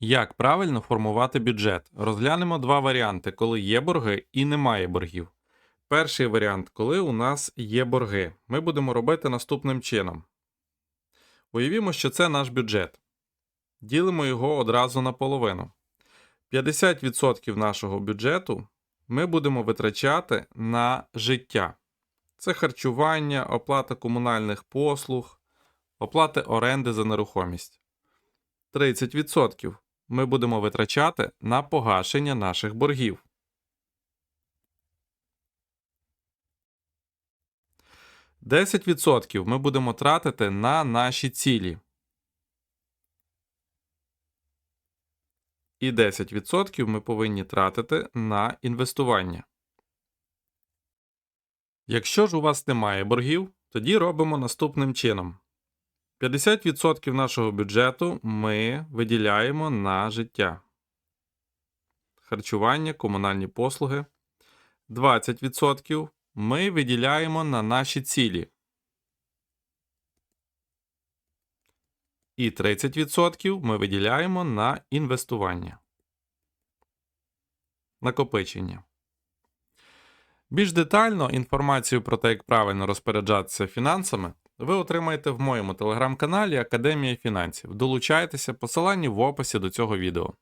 Як правильно формувати бюджет? Розглянемо два варіанти, коли є борги і немає боргів. Перший варіант, коли у нас є борги. Ми будемо робити наступним чином. Уявімо, що це наш бюджет. Ділимо його одразу на половину. 50% нашого бюджету ми будемо витрачати на життя. Це харчування, оплата комунальних послуг, оплата оренди за нерухомість. 30% ми будемо витрачати на погашення наших боргів. Десять відсотків ми будемо тратити на наші цілі. І 10% ми повинні тратити на інвестування. Якщо ж у вас немає боргів, тоді робимо наступним чином. 50% нашого бюджету ми виділяємо на життя. Харчування, комунальні послуги. 20% ми виділяємо на наші цілі. І 30% ми виділяємо на інвестування. Накопичення. Більш детально інформацію про те, як правильно розпоряджатися фінансами, ви отримаєте в моєму телеграм-каналі Академія фінансів. Долучайтеся, посилання в описі до цього відео.